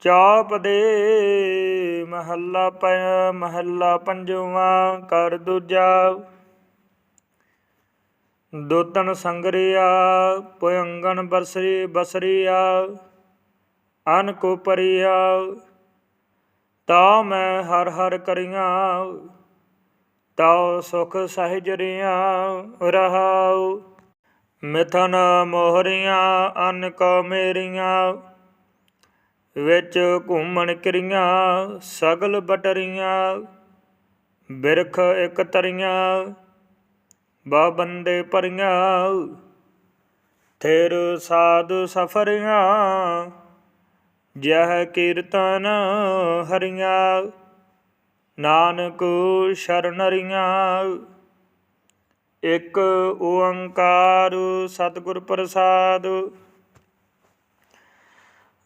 ਚਾਪ ਦੇ ਮਹੱਲਾ ਪ, ਮਹੱਲਾ ਪੰਜਵਾਂ ਕਰ ਦੂਜਾ। ਦੋਤਨ ਸੰਗਰਿਆ ਪੁਯੰਗਨ ਬਸਰੀ, ਬਸਰੀਆ ਅਨ ਕੋ ਪਰਿਆ ਤਾ ਮੈਂ ਹਰ ਹਰ ਕਰੀਆਂ ਤਾਉ ਸੁਖ ਸਹਿਜ ਰਿਆਂ ਰਹਾਉ। ਮਿਥਨ ਮੋਹਰੀਆਂ ਅਨ ਕੋ ਮੇਰੀਆਂ। ਵਿੱਚ ਘੁੰਮਣ ਕਿਰੀਆਂ, ਸਗਲ ਬਟਰੀਆਂ, ਬਿਰਖ ਇਕ ਤਰੀਆਂ, ਬਾ ਬੰਦੇ ਪਰੀਆਂ ਥੇਰ ਸਾਧ ਸਫਰੀਆਂ, ਜਹ ਕੀਰਤਨ ਹਰੀਆਂ, ਨਾਨਕ ਸ਼ਰਨਰੀਆਂ ਇਕ ਓੰਕਾਰ ਸਤਿਗੁਰ ਪ੍ਰਸਾਦ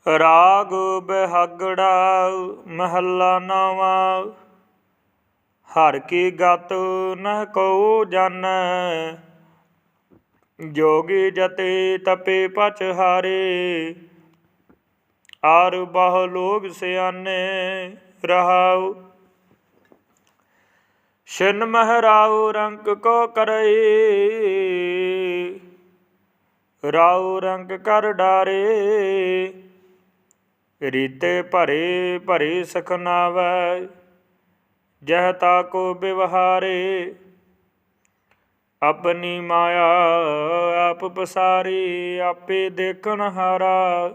ਰਾਗ ਬਿਹਾਗੜਾ ਮਹੱਲਾ ਨਵਾਂ। ਹਰ ਕੀ ਗਤ ਨਹ ਕੋ ਜਾਣੈ ਜੋਗੀ ਜਤੇ ਤਪੇ ਪਚ ਹਾਰੇ। ਆਰ ਬਹੁ ਲੋਗ ਸਿਆਨੇ ਰਹਾਉ। ਛਿਨ ਮਹਰਾਉ ਰੰਕ ਕੋ ਕਰਈ। ਰਾਉ ਰੰਕ ਕਰ ਡਾਰੇ। ਰੀਤੇ ਭਰੇ ਭਰੇ ਸਖਨਾਵੈ ਜਹ ਤਾ ਕੋ ਬਿਵਹਾਰੇ। ਆਪਣੀ ਮਾਇਆ ਆਪ ਪਸਾਰੀ, ਆਪੇ ਦੇਖਣ ਹਾਰਾ।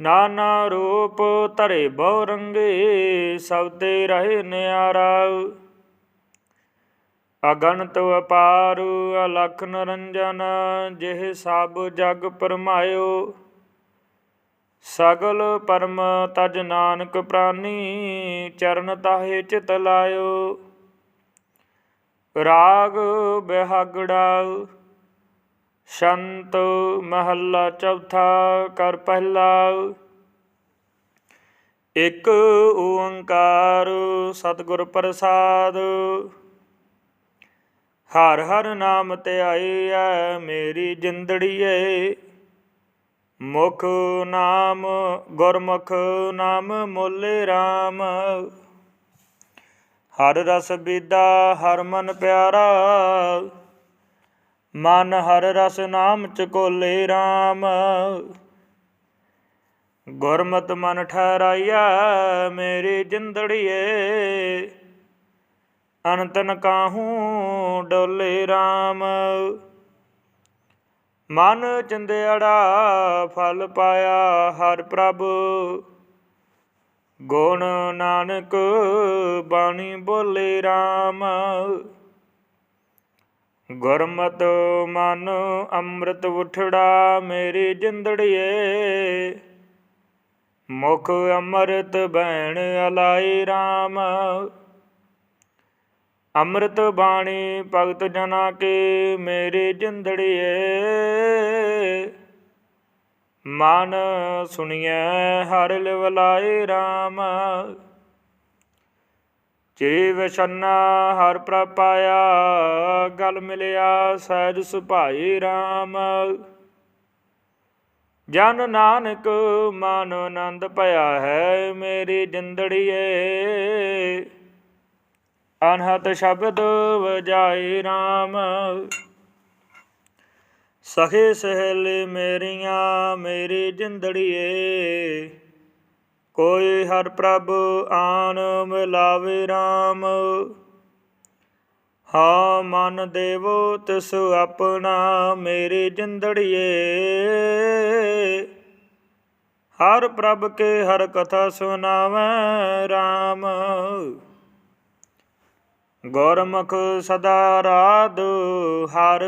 ਨਾਨਾ ਰੂਪ ਧਰੇ ਬਹੁ ਰੰਗੇ, ਸਭ ਤੇ ਰਹੇ ਨਿਆਰਾ। ਅਗਣਤ ਅਪਾਰ ਅਲਖ ਨਰੰਜਨ, ਜਿਹ ਸਭ ਜਗ ਪਰਮਾਇਓ। ਸਗਲ ਪਰਮ ਤਜ ਨਾਨਕ ਪ੍ਰਾਨੀ, ਚਰਨ ਤਾਹੇ ਚਿਤ ਲਾਇਓ। ਰਾਗ ਬਿਹਾਗੜਾ, ਸ਼ੰਤ ਮਹੱਲਾ ਚੌਥਾ ਕਰ ਪਹਿਲਾ। ਇਕ ਓੰਕਾਰ ਸਤਿਗੁਰ ਪ੍ਰਸਾਦ, ਹਰ ਹਰ ਨਾਮ ਧਿਆਈ ਐ ਮੇਰੀ ਜਿੰਦੜੀਏ। ਮੁਖ ਨਾਮ, ਗੁਰਮੁਖ ਨਾਮ ਮੋਲੇ RAM ਹਰ ਰਸ ਬੀਦਾ, ਹਰ ਮਨ ਪਿਆਰਾ। ਮਨ ਹਰ ਰਸ ਨਾਮ ਚਕੋਲੇ RAM ਗੁਰਮਤ ਮਨ ਠਹਿਰਾਈਆ ਮੇਰੀ ਜਿੰਦੜੀਏ। ਅਨੰਤਨ ਕਾਹੂ ਡੋਲੇ RAM ਮਨ ਚੰਦਿਆੜਾ ਫਲ ਪਾਇਆ ਹਰ ਪ੍ਰਭ। ਗੁਣ ਨਾਨਕ ਬਾਣੀ ਬੋਲੇ RAM ਗੁਰਮਤ ਮਨ ਅੰਮ੍ਰਿਤ ਉਠੜਾ ਮੇਰੀ ਜਿੰਦੜੀਏ। ਮੁਖ ਅੰਮ੍ਰਿਤ ਬੈਣ ਅਲਾਈ RAM ਅੰਮ੍ਰਿਤ ਬਾਣੀ ਭਗਤ ਜਨਾ ਕੇ ਮੇਰੇ ਜਿੰਦੜੀਏ। ਮਨ ਸੁਣੀਐ ਹਰ ਲਿਵਲਾਏ RAM ਚੇ ਵਸਨਾ ਹਰ ਪ੍ਰਪਾਇਆ ਗਲ ਮਿਲਿਆ ਸਹਿਜ ਸੁਭਾਈ RAM ਜਨ ਨਾਨਕ ਮਨ ਆਨੰਦ ਭਇਆ ਹੈ ਮੇਰੀ ਜਿੰਦੜੀਏ। ਅਨਹਤ ਸ਼ਬਦ ਵਜਾਈ RAM ਸਖੇ ਸਹੇਲੇ ਮੇਰੀਆਂ, ਮੇਰੀ ਜਿੰਦੜੀਏ, ਕੋਈ ਹਰ ਪ੍ਰਭ ਆਨ ਮਿਲਾਵੇ RAM ਹਾਂ, ਮਨ ਦੇਵੋ ਤਿਸ ਆਪਣਾ, ਮੇਰੀ ਜਿੰਦੜੀਏ। ਹਰ ਪ੍ਰਭ ਕੇ ਹਰ ਕਥਾ ਸੁਨਾਵੇਂ RAM ਗੁਰਮੁਖ ਸਦਾ ਰਾਧ, ਹਰ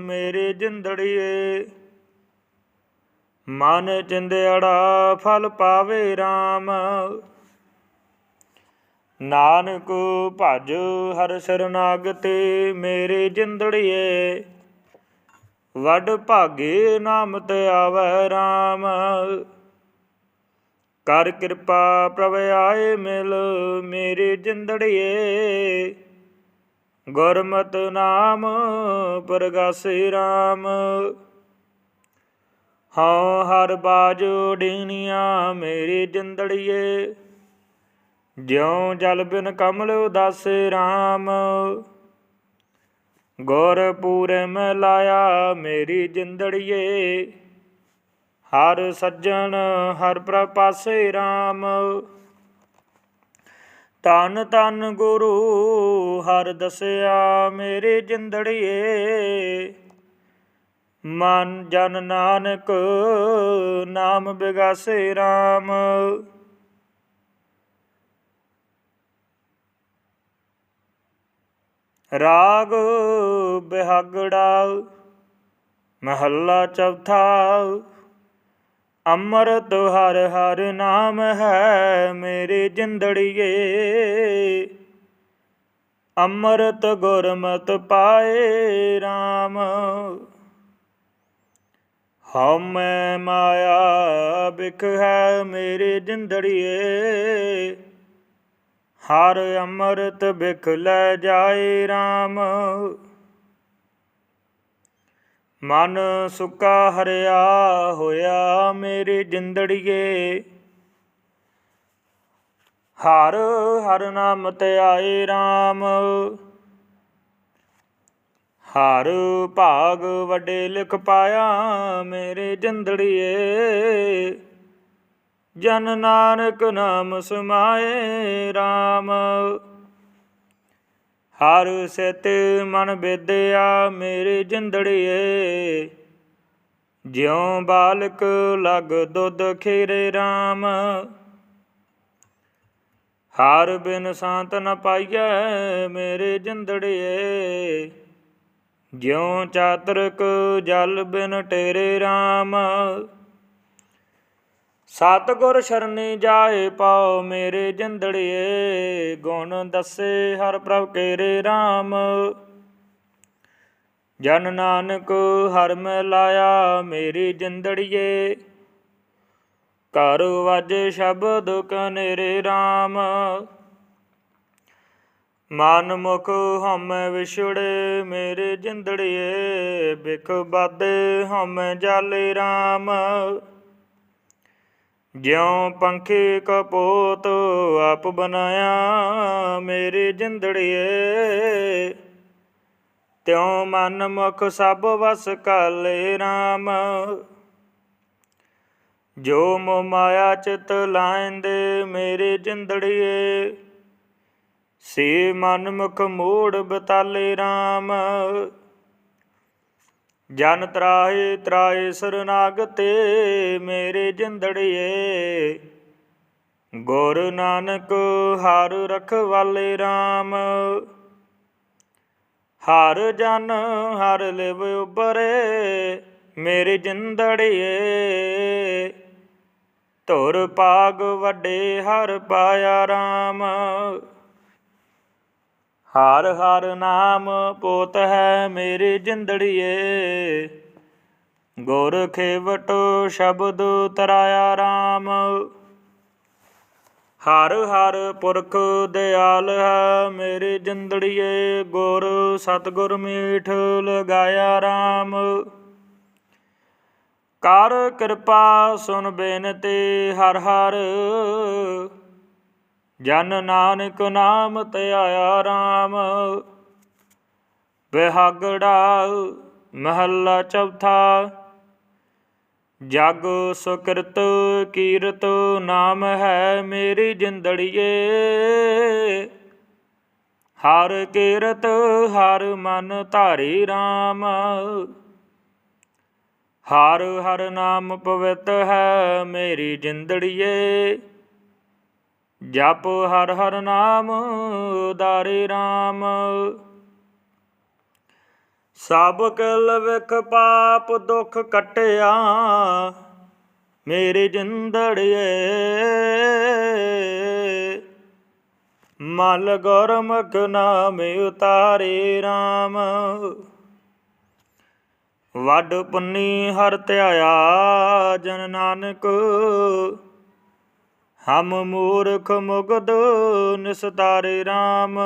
ਮੇਰੇ ਜਿੰਦੜੀਏ। ਮਨ ਚਿੰਦੜਾ ਫਲ ਪਾਵੇ RAM ਨਾਨਕ ਭਜ ਹਰ ਸਰਨਾਗਤੇ ਮੇਰੇ ਜਿੰਦੜੀਏ। ਵੱਡ ਭਾਗੇ ਨਾਮ ਤੇ ਆਵੈ RAM ਕਰ ਕਿਰਪਾ ਪ੍ਰਭ ਆਏ ਮਿਲ ਮੇਰੇ ਜਿੰਦੜੀਏ। ਗੁਰਮਤਿ ਨਾਮ, ਪ੍ਰਗਾਸੇ RAM ਹਾਂ ਹਰ ਬਾਜ ਡੀਨੀਆਂ ਮੇਰੀ ਜਿੰਦੜੀਏ। ਜਿਉ ਜਲ ਬਿਨ ਕਮਲ ਉਦਾਸੇ RAM ਗੁਰ ਪੂਰੇ ਮੈਂ ਲਾਇਆ ਮੇਰੀ ਜਿੰਦੜੀਏ। ਹਰ ਸੱਜਣ ਹਰ ਪ੍ਰਭ ਪਾਸੇ RAM ਤਨ ਤਨ ਗੁਰੂ ਹਰ ਦਸਿਆ ਮੇਰੇ ਜਿੰਦੜੀਏ। ਮਨ ਜਨ ਨਾਨਕ ਨਾਮ ਬਿਗਾਸੇ RAM ਰਾਗ ਬਿਹਾਗੜਾ ਮਹੱਲਾ ਚੌਥਾ ਅੰਮ੍ਰਿਤ ਹਰ ਹਰ ਨਾਮ ਹੈ ਮੇਰੇ ਜਿੰਦੜੀਏ। ਅੰਮ੍ਰਿਤ ਗੁਰਮਤ ਪਾਏ RAM ਹਉਮੈ ਮਾਇਆ ਬਿਖ ਹੈ ਮੇਰੇ ਜਿੰਦੜੀਏ। ਹਰ ਅੰਮ੍ਰਿਤ ਬਿਖ ਲੈ ਜਾਏ RAM ਮਨ ਸੁਕਾ ਹਰਿਆ ਹੋਇਆ ਮੇਰੇ ਜਿੰਦੜੀਏ। ਹਰ ਹਰ ਨਾਮ ਤੇ ਆਏ RAM ਹਰ ਭਾਗ ਵੱਡੇ ਲਿਖ ਪਾਇਆ ਮੇਰੇ ਜਿੰਦੜੀਏ। ਜਨ ਨਾਨਕ ਨਾਮ ਸਮਾਏ RAM ਹਰ ਸਿਤ ਮਨ ਬੇਦਿਆ ਮੇਰੇ ਜਿੰਦੜੀਏ। ਜਿਉ ਬਾਲਕ ਲਗ ਦੁੱਧ ਖੀਰੇ RAM ਹਾਰ ਬਿਨ ਸ਼ਾਂਤ ਨ ਪਾਈਐ ਮੇਰੇ ਜਿੰਦੜੀਏ। ਜਿਉ ਚਾਤਰਕ ਜਲ ਬਿਨ ਟੇਰੇ RAM ਸਤਿਗੁਰ ਸ਼ਰਨੀ ਜਾਏ ਪਾਉ ਮੇਰੇ ਜਿੰਦੜੀਏ, ਗੁਣ ਦੱਸੇ ਹਰ ਪ੍ਰਭ ਕੇਰੇ RAM ਜਨ ਨਾਨਕ ਹਰ ਮੈਂ ਲਾਇਆ ਮੇਰੀ ਜਿੰਦੜੀਏ, ਘਰ ਵਜ ਸ਼ਬਦ ਕਨੇਰੇ RAM ਮਨ ਮੁਖ ਹਮੈ ਵਿਛੜੇ ਮੇਰੇ ਜਿੰਦੜੀਏ, ਬਿਖ ਬਾਦੇ ਹਮੈ ਜਾਲੇ RAM ਜਿਉ ਪੰਖੇ ਕਪੋਤ ਆਪ ਬਨਾਇਆ ਮੇਰੇ ਜਿੰਦੜੀਏ। ਤਿਉ ਮਨ ਮੁਖ ਸਭ ਵਸ ਕਾਲੇ RAM ਜੋ ਮੋ ਮਾਇਆ ਚਿਤ ਲਾਇੰਦੇ ਮੇਰੇ ਜਿੰਦੜੀਏ, ਸੇ ਮਨ ਮੁਖ ਮੋੜ ਬਤਾਲੇ RAM ਜਨ ਤਰਾਏ ਤਰਾਏ ਸਰਨਾਗਤੇ ਮੇਰੇ ਜਿੰਦੜੀਏ। ਗੁਰ ਨਾਨਕ ਹਰ ਰਖਵਾਲੇ RAM ਹਰ ਜਨ ਹਰ ਲਿਵ ਉਬਰੇ ਮੇਰੇ ਜਿੰਦੜੀਏ। ਧੁਰ ਪਾਗ ਵੱਡੇ ਹਰ ਪਾਇਆ RAM ਹਰ ਹਰ ਨਾਮ ਪੋਤ ਹੈ ਮੇਰੀ ਜਿੰਦੜੀਏ। ਗੁਰ ਖੇਵਟ ਸ਼ਬਦ ਤਰਾਇਆ RAM ਹਰ ਹਰ ਪੁਰਖ ਦਿਆਲ ਹੈ ਮੇਰੀ ਜਿੰਦੜੀਏ। ਗੁਰ ਸਤਗੁਰ ਮੀਠ ਲਗਾਇਆ RAM ਕਰ ਕਿਰਪਾ ਸੁਨ ਬੇਨਤੀ ਹਰ ਹਰ। ਜਨ ਨਾਨਕ ਨਾਮ ਤੇ ਆਇਆ RAM ਬਿਹਾਗੜਾ ਮਹੱਲਾ ਚੌਥਾ। ਜਗ ਸੁਕ੍ਰਿਤ ਕੀਰਤ ਨਾਮ ਹੈ ਮੇਰੀ ਜਿੰਦੜੀਏ। ਹਰ ਕੀਰਤ ਹਰ ਮਨ ਧਾਰੀ RAM ਹਰ ਹਰ ਨਾਮ ਪਵਿੱਤ ਹੈ ਮੇਰੀ ਜਿੰਦੜੀਏ। ਜਪ ਹਰ ਹਰ ਨਾਮ, ਉਦਾਰੇ RAM ਸਭ ਕਲ ਵਿਖ ਪਾਪ ਦੁਖ ਕਟਿਆ, ਮੇਰੇ ਜਿੰਦੜੀਏ। ਮਲ ਗੁਰਮੁਖ ਨਾਮ ਉਤਾਰੇ RAM ਵੱਡ ਪੁੰਨੀ ਹਰ ਧਿਆਇਆ ਜਨ ਨਾਨਕ। ਹਮ ਮੂਰਖ ਮੁਗਦ ਨਿਸਤਾਰੇ RAM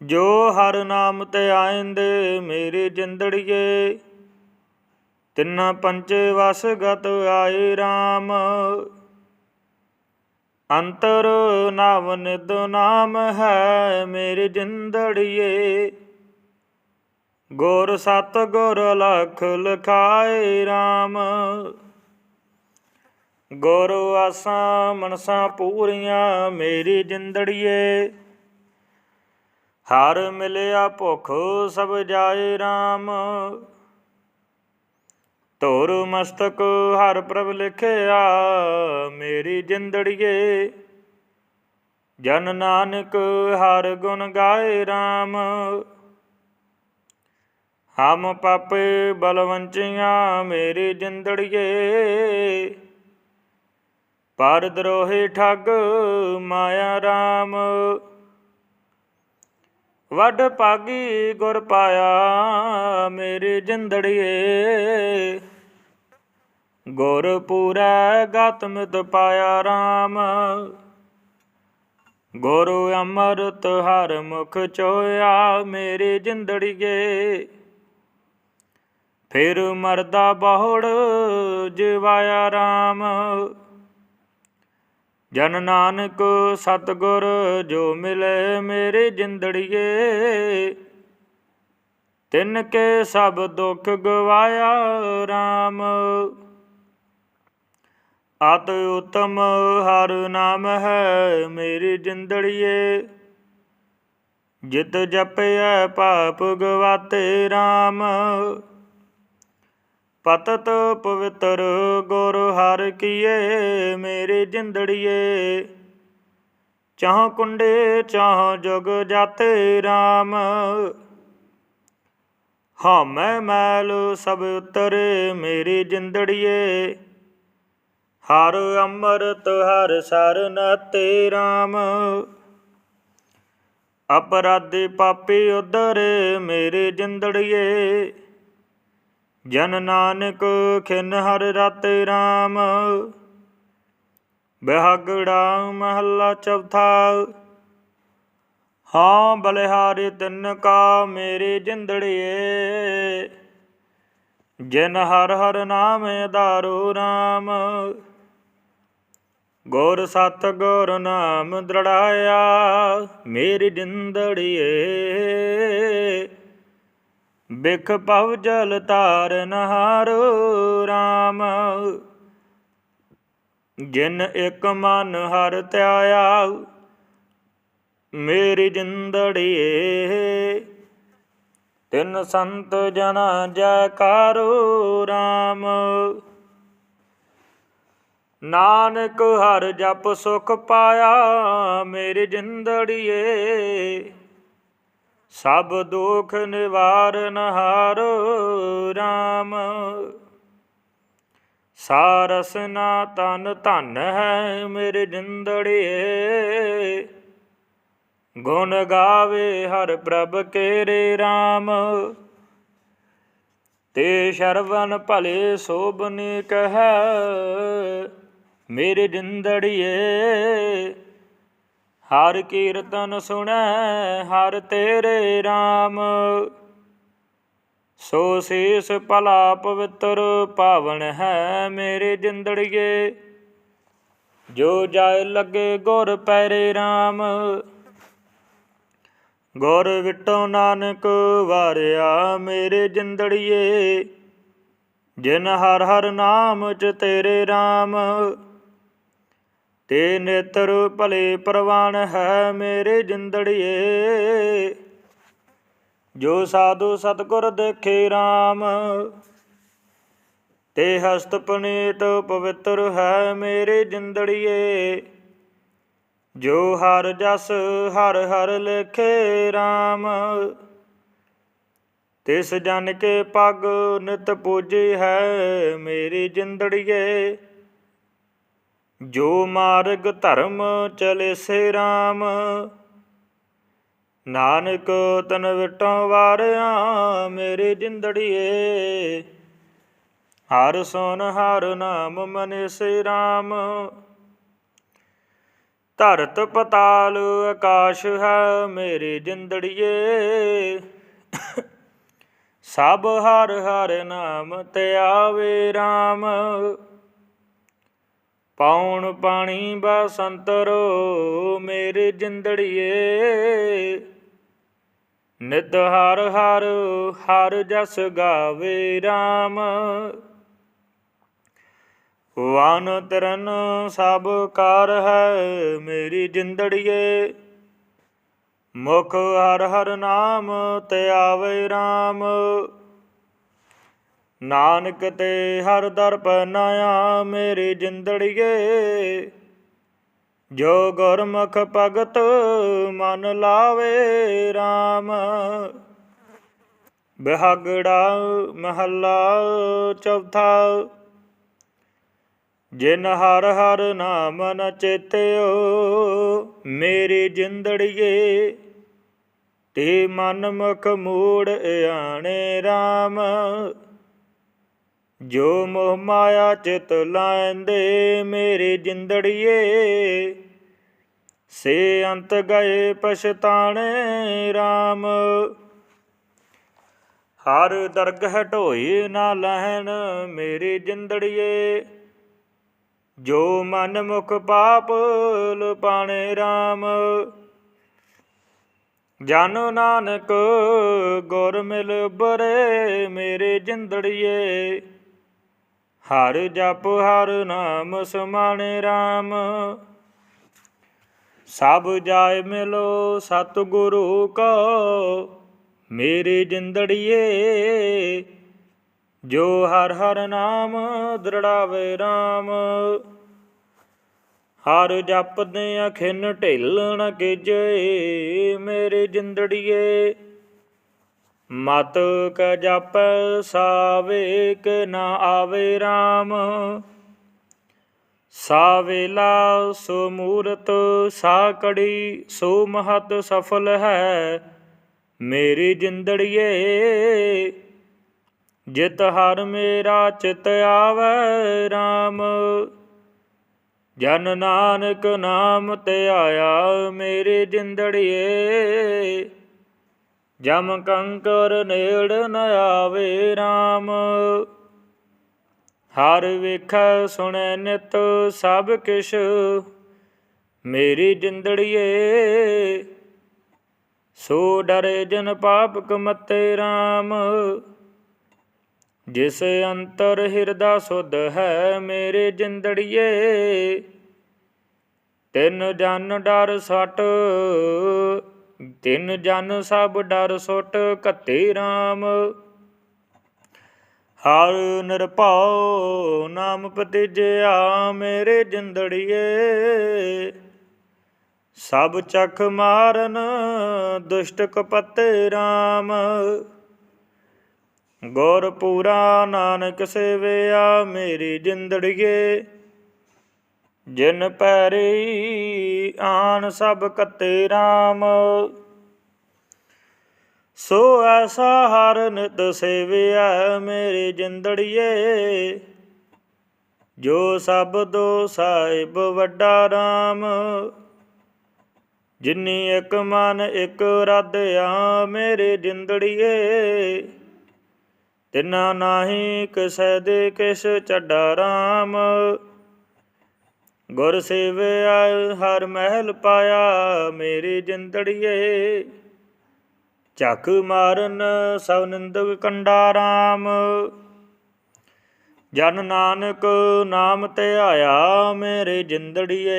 ਜੋ ਹਰ ਨਾਮ ਤੇ ਆਇੰਦੇ ਮੇਰੀ ਜਿੰਦੜੀਏ, ਤਿੰਨਾ ਪੰਚੇ ਵਸ ਗਤ ਆਏ RAM ਅੰਤਰ ਨਾਮ ਨਿਦ ਨਾਮ ਹੈ ਮੇਰੀ ਜਿੰਦੜੀਏ, ਗੁਰ ਸਤ ਗੁਰ ਲਖ ਲਖਾਏ RAM ਗੁਰ ਆਸਾਂ ਮਨਸਾਂ ਪੂਰੀਆਂ ਮੇਰੀ ਜਿੰਦੜੀਏ। ਹਰ ਮਿਲਿਆ ਭੁਖ ਸਭ ਜਾਏ RAM ਤੋਰ ਮਸਤਕ ਹਰ ਪ੍ਰਭ ਲਿਖਿਆ ਮੇਰੀ ਜਿੰਦੜੀਏ। ਜਨ ਨਾਨਕ ਹਰ ਗੁਣ ਗਾਏ RAM ਹਮ ਪਾਪੇ ਬਲਵੰਚੀਆਂ ਮੇਰੀ ਜਿੰਦੜੀਏ। ਪਰ ਦਰੋਹੇ ਠੱਗ ਮਾਇਆ RAM ਵੱਡ ਪਾਗੀ ਗੁਰ ਪਾਇਆ ਮੇਰੀ ਜਿੰਦੜੀਏ। ਗੁਰ ਪੂਰਾ ਗਤ ਪਾਇਆ RAM ਗੁਰੂ ਅਮਰਤ ਹਰ ਮੁਖ ਚੋਇਆ ਮੇਰੀ ਜਿੰਦੜੀਏ। ਫਿਰ ਮਰਦਾ ਬਹੁੜ ਜਿਵਾਇਆ RAM ਜਨ ਨਾਨਕ ਸਤਗੁਰ ਜੋ ਮਿਲੇ ਮੇਰੇ ਜਿੰਦੜੀਏ, ਤਿੰਨ ਕੇ ਸਭ ਦੁੱਖ ਗਵਾਇਆ RAM ਆਤ ਉਤਮ ਹਰ ਨਾਮ ਹੈ ਮੇਰੀ ਜਿੰਦੜੀਏ, ਜਿਤ ਜਪਿਆ ਪਾਪ ਗਵਾਤੇ RAM ਪਤਤ ਪਵਿੱਤਰ ਗੁਰ ਹਰ ਕੀਏ, ਮੇਰੇ ਜਿੰਦੜੀਏ। ਚਾਹ ਕੁੰਡੇ, ਚਾਹ ਜੁਗ ਜਾਤੇ RAM ਹਮੈ ਮੈਲ ਸਭ ਉਤਰੇ, ਮੇਰੀ ਜਿੰਦੜੀਏ। ਹਰ ਅੰਮ੍ਰਿਤ, ਹਰ ਸਰਨਤੇ RAM ਅਪਰਾਧੀ ਪਾਪੀ ਉਧਰੇ, ਮੇਰੇ ਜਿੰਦੜੀਏ। ਜਨ ਨਾਨਕ ਖਿਨ ਹਰ ਰਾਤੇ RAM ਬਿਹਗੜਾ ਮਹੱਲਾ ਚੌਥਾ। ਹਾਂ ਬਲਿਹਾਰੀ ਤਿੰਨ ਕਾ ਮੇਰੀ ਜਿੰਦੜੀਏ। ਜਿਨ ਹਰ ਹਰ ਨਾਮ ਆਧਾਰੋ RAM ਗੁਰ ਸਤ ਗੁਰ ਨਾਮ ਦ੍ਰਿੜਾਇਆ ਮੇਰੀ ਜਿੰਦੜੀਏ। ਬਿਖ ਭਵ ਜਲ ਤਾਰਨ ਹਾਰੋ RAM ਜਿਨ ਇੱਕ ਮਨ ਹਰ ਧਿਆਇਆ, ਮੇਰੀ ਜਿੰਦੜੀਏ ਤਿੰਨ ਸੰਤ ਜਨਾ ਜੈਕਾਰੋ RAM ਨਾਨਕ ਹਰ ਜਪ ਸੁਖ ਪਾਇਆ, ਮੇਰੀ ਜਿੰਦੜੀਏ ਸਭ ਦੁਖ ਨਿਵਾਰਨ ਹਾਰੋ RAM ਸਾਰਸ ਨਾ ਤਨ ਧਨ ਹੈ ਮੇਰੇ ਜਿੰਦੜੀਏ ਗੁਣ ਗਾਵੇ ਹਰ ਪ੍ਰਭ ਕੇਰੇ RAM ਤੇ ਸ਼ਰਵਨ ਭਲੇ ਸੋਭਨੀ ਕਹੈ ਮੇਰੇ ਜਿੰਦੜੀਏ ਹਰ ਕੀਰਤਨ ਸੁਣੈ, ਹਰ ਤੇਰੇ RAM ਸੋ ਸੀਸ ਭਲਾ ਪਵਿੱਤਰ ਪਾਵਨ ਹੈ ਮੇਰੇ ਜਿੰਦੜੀਏ। ਜੋ ਜਾਏ ਲੱਗੇ ਗੁਰ ਪੈਰੇ RAM ਗੁਰ ਵਿਟੋ ਨਾਨਕ ਵਾਰਿਆ ਮੇਰੇ ਜਿੰਦੜੀਏ। ਜਿਨ ਹਰ ਹਰ ਨਾਮ ਚ ਤੇਰੇ RAM ਤੇ ਨੇਤਰ ਭਲੇ ਪ੍ਰਵਾਨ ਹੈ ਮੇਰੇ ਜਿੰਦੜੀਏ। ਜੋ ਸਾਧੂ ਸਤਗੁਰ ਦੇਖੇ RAM ਤੇ ਹਸਤ ਪਨੀਤ ਪਵਿੱਤਰ ਹੈ ਮੇਰੇ ਜਿੰਦੜੀਏ। ਜੋ ਹਰ ਜਸ ਹਰ ਹਰ ਲਿਖੇ RAM ਤਿਸ ਜਨ ਕੇ ਪਗ ਨਿਤ ਪੂਜੀ ਹੈ ਮੇਰੀ ਜਿੰਦੜੀਏ। ਜੋ ਮਾਰਗ ਧਰਮ ਚਲੇ ਸੇ RAM ਨਾਨਕ ਤਨ ਵਿਟੋਂ ਵਾਰਿਆ ਮੇਰੇ ਜਿੰਦੜੀਏ। ਹਰ ਸੁਨ ਹਰ ਨਾਮ ਮਨੇ ਸੇ RAM ਧਰਤ ਪਤਾਲ ਆਕਾਸ਼ ਹੈ ਮੇਰੇ ਜਿੰਦੜੀਏ। ਸਭ ਹਰ ਹਰ ਨਾਮ ਤੇ ਆਵੇ RAM ਪਾਉਣ ਪਾਣੀ ਬਸੰਤਰੋ ਮੇਰੇ ਜਿੰਦੜੀਏ। ਨਿਤ ਹਰ ਹਰ ਹਰ ਜਸ ਗਾਵੇ RAM ਵਨ ਤਰਨ ਸਭ ਕਾਰ ਹੈ ਮੇਰੀ ਜਿੰਦੜੀਏ। ਮੁਖ ਹਰ ਹਰ ਨਾਮ ਤੇ ਆਵੇ RAM ਨਾਨਕ ਤੇ ਹਰ ਦਰ ਪਨਾਇਆ ਮੇਰੀ ਜਿੰਦੜੀਏ। ਜੋ ਗੁਰਮੁਖ ਭਗਤ ਮਨ ਲਾਵੇ RAM ਬਹਾਗੜਾ ਮਹੱਲਾ ਚੌਥਾ। ਜਿਨ ਹਰ ਹਰ ਨਾਮ ਨ ਚੇਤਿਓ ਮੇਰੀ ਜਿੰਦੜੀਏ। ਤੇ ਮਨ ਮੁਖ ਮੂੜ ਆਣੇ RAM ਜੋ ਮੋਹ ਮਾਇਆ ਚਿਤ ਲਾਂਦੇ ਮੇਰੇ ਜਿੰਦੜੀਏ, ਸੇ ਅੰਤ ਗਏ ਪਛਤਾਣੇ RAM ਹਰ ਦਰਗਹ ਢੋਈ ਨਾ ਲਹਿਣ ਮੇਰੇ ਜਿੰਦੜੀਏ, ਜੋ ਮਨ ਮੁਖ ਪਾਪ ਲੁਪਾਣੇ RAM ਜਨ ਨਾਨਕ ਗੁਰ ਮਿਲ ਬਰੇ ਮੇਰੇ ਜਿੰਦੜੀਏ ਹਰ ਜਪ ਹਰ ਨਾਮ ਸਮਾਣੇ RAM ਸਭ ਜਾਏ ਮਿਲੋ ਸਤਿਗੁਰੂ ਕੋ, ਮੇਰੇ ਜਿੰਦੜੀਏ, ਜੋ ਹਰ ਹਰ ਨਾਮ ਦ੍ਰਿੜਾਵੇ RAM ਹਰ ਜਪਦੇ ਅਖਿਨ ਢਿੱਲਣ ਨ ਕੀਜੇ, ਮੇਰੇ ਜਿੰਦੜੀਏ ਮਤ ਕ ਜਪ ਸਾਵੇ ਨਾ ਆਵੇ RAM ਸਾ ਵੇਲਾ ਸੋ ਮੂਰਤ ਸਾ ਕੜੀ ਸੋ ਮਹਤ ਸਫਲ ਹੈ। ਮੇਰੀ ਜਿੰਦੜੀਏ, ਜਿਤ ਹਰ ਮੇਰਾ ਚਿਤ ਆਵੈ RAM ਜਨ ਨਾਨਕ ਨਾਮ ਤੇ ਆਇਆ ਮੇਰੇ ਜਿੰਦੜੀਏ ਜਮ ਕੰਕਰ ਨੇੜ ਨ ਆਵੇ RAM ਹਰ ਵੇਖੈ ਸੁਣੈ ਨਿਤ ਸਭ ਕਿਛ, ਮੇਰੀ ਜਿੰਦੜੀਏ, ਸੋ ਡਰੇ ਜਨ ਪਾਪ ਕਮਤੇ RAM ਜਿਸ ਅੰਤਰ ਹਿਰਦਾ ਸੁਧ ਹੈ ਮੇਰੇ ਜਿੰਦੜੀਏ, ਤਿੰਨ ਜਨ ਡਰ ਸਟ ਤਿੰਨ ਜਨ ਸਭ ਡਰ ਸੁੱਟ ਘੱਤੇ RAM ਹਰ ਨਿਰਭਉ ਨਾਮ ਪਤਿਜਿਆ ਮੇਰੇ ਜਿੰਦੜੀਏ। ਸਭ ਚਖ ਮਾਰਨ ਦੁਸ਼ਟ ਕਪਤੇ RAM ਗੁਰ ਪੂਰਾ ਨਾਨਕ ਸੇਵਿਆ ਮੇਰੀ ਜਿੰਦੜੀਏ। ਜਿਨ ਪੈਰੀ ਆਣ ਸਭ ਕਤੇ RAM ਸੋ ਐਸਾ ਹਰ ਨਿਤ ਸੇਵਿਆ ਮੇਰੀ ਜਿੰਦੜੀਏ, ਜੋ ਸਭ ਦੋ ਸਾਹਿਬ ਵੱਡਾ RAM ਜਿਨੀ ਇੱਕ ਮਨ ਇੱਕ ਰਦਿਆ ਮੇਰੇ ਜਿੰਦੜੀਏ, ਤਿਨਾ ਨਾਹੀ ਕਿਸੈ ਦੇ ਕਿਸ ਚੱਡਾ RAM ਗੁਰ ਸੇਵਿਆ ਹਰ ਮਹਿਲ ਪਾਇਆ ਮੇਰੀ ਜਿੰਦੜੀਏ। ਚੱਕ ਮਾਰਨ ਸਭ ਨਿੰਦਕ ਕੰਡਾ ਰਾਮ। ਜਨ ਨਾਨਕ ਨਾਮ ਤੇ ਆਇਆ ਮੇਰੇ ਜਿੰਦੜੀਏ।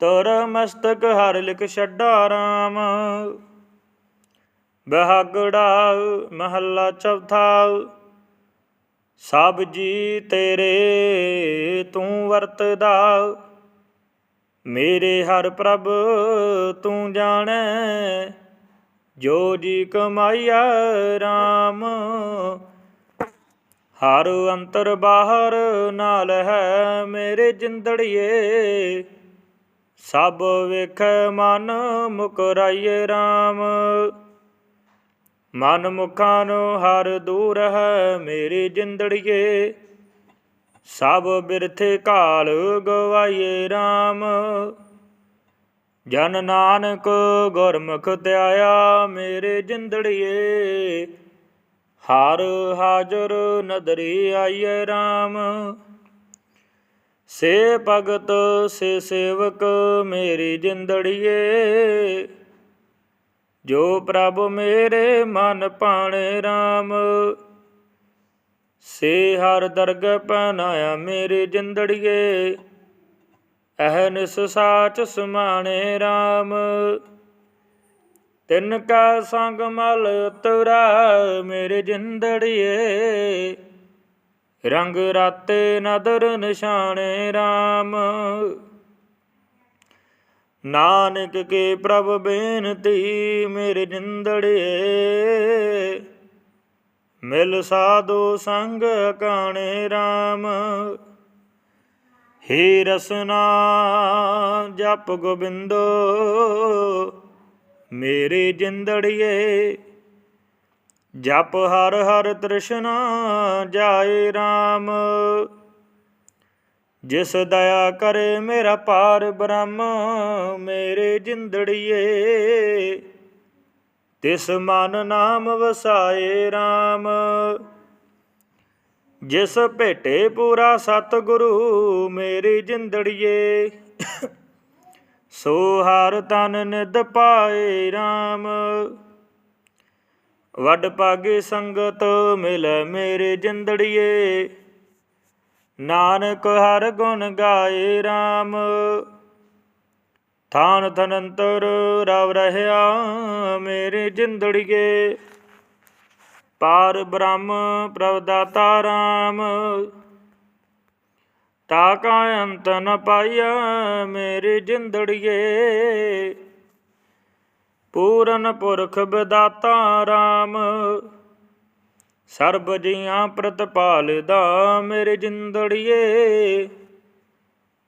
ਤਰ ਮਸਤਕ ਹਰ ਲਿਖ ਛੱਡਾ ਰਾਮ। ਬਹਾਗੜਾ ਮਹੱਲਾ ਚੌਥਾ। ਸਭ ਜੀ ਤੇਰੇ ਤੂੰ ਵਰਤਦਾ, ਮੇਰੇ ਹਰ ਪ੍ਰਭ ਤੂੰ ਜਾਣੈ, ਜੋ ਜੀ ਕਮਾਈਆ RAM ਹਰ ਅੰਤਰ ਬਾਹਰ ਨਾਲ ਹੈ ਮੇਰੇ ਜਿੰਦੜੀਏ, ਸਭ ਵੇਖ ਮਨ ਮੁਕਰਾਈਏ RAM ਮਨ ਮੁਖਾਂ ਨੂੰ ਹਰ ਦੂਰ ਹੈ ਮੇਰੀ ਜਿੰਦੜੀਏ। ਸਭ ਬਿਰਥੇ ਕਾਲ ਗਵਾਈਏ RAM ਜਨ ਨਾਨਕ ਗੁਰਮੁਖ ਧਿਆਇਆ ਮੇਰੇ ਜਿੰਦੜੀਏ। ਹਰ ਹਾਜ਼ਰ ਨਦਰੀ ਆਈਏ RAM ਸੇ ਭਗਤ, ਸੇ ਸੇਵਕ ਮੇਰੀ ਜਿੰਦੜੀਏ। ਜੋ ਪ੍ਰਭ ਮੇਰੇ ਮਨ ਭਾਣੇ RAM ਸੇ ਹਰ ਦਰਗ ਪਨਾਇਆ ਮੇਰੇ ਜਿੰਦੜੀਏ, ਅਹਨਿਸ ਸਾਚ ਸੁਮਾਣੇ RAM ਤਿੰਨ ਕਾ ਸੰਗ ਮਲ ਉਤਰਾ ਮੇਰੇ ਜਿੰਦੜੀਏ, ਰੰਗ ਰਾਤੇ ਨਦਰ ਨਿਸ਼ਾਨੇ RAM ਨਾਨਕ ਕੇ ਪ੍ਰਭ ਬੇਨਤੀ ਮੇਰੇ ਜਿੰਦੜੀਏ ਮਿਲ ਸਾਧੂ ਸੰਗ ਕਾਣੇ RAM ਹੇ ਰਸਨਾ ਜਪ ਗੋਬਿੰਦੋ, ਮੇਰੇ ਜਿੰਦੜੀਏ, ਜਪ ਹਰ ਹਰ ਤ੍ਰਿਸ਼ਨਾ ਜਾਏ RAM ਜਿਸ ਦਇਆ ਕਰੇ ਮੇਰਾ ਪਾਰ ਬ੍ਰਹਮ, ਮੇਰੇ ਜਿੰਦੜੀਏ। ਤਿਸ ਮਨ ਨਾਮ ਵਸਾਏ RAM ਜਿਸ ਭੇਟੇ ਪੂਰਾ ਸਤਿਗੁਰੂ, ਮੇਰੀ ਜਿੰਦੜੀਏ। ਸੋ ਹਰ ਤਨ ਨਿਦ ਪਾਏ RAM ਵੱਡ ਪਾਗੇ ਸੰਗਤ ਮਿਲ ਮੇਰੇ ਜਿੰਦੜੀਏ। ਨਾਨਕ ਹਰ ਗੁਣ ਗਾਏ RAM ਥਾਨ ਤਨੰਤਰ ਰਵ ਰਹਿਆ ਮੇਰੇ ਜਿੰਦੜੀਏ। ਪਾਰ ਬ੍ਰਹਮ ਪ੍ਰਭ ਦਾਤਾ RAM ਤਾ ਕਾ ਅੰਤ ਨ ਪਾਈਆ ਮੇਰੀ ਜਿੰਦੜੀਏ। ਪੂਰਨ ਪੁਰਖ ਬਦਾਤਾ RAM ਸਰਬ ਜੀਆਂ ਪ੍ਰਤਪਾਲਦਾ ਮੇਰੇ ਜਿੰਦੜੀਏ।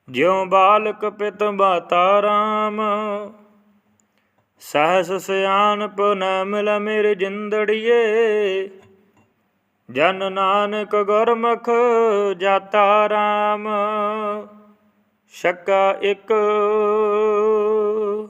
ਜਿਉ ਬਾਲਕ ਪਿਤ ਮਾਤਾ RAM ਸਹਸ ਸਿਆਣਪ ਨ ਮਿਲ ਮੇਰੇ ਜਿੰਦੜੀਏ। ਜਨ ਨਾਨਕ ਗੁਰਮੁਖ ਜਾਤਾ RAM ਸ਼ੱਕਾ ਇੱਕ।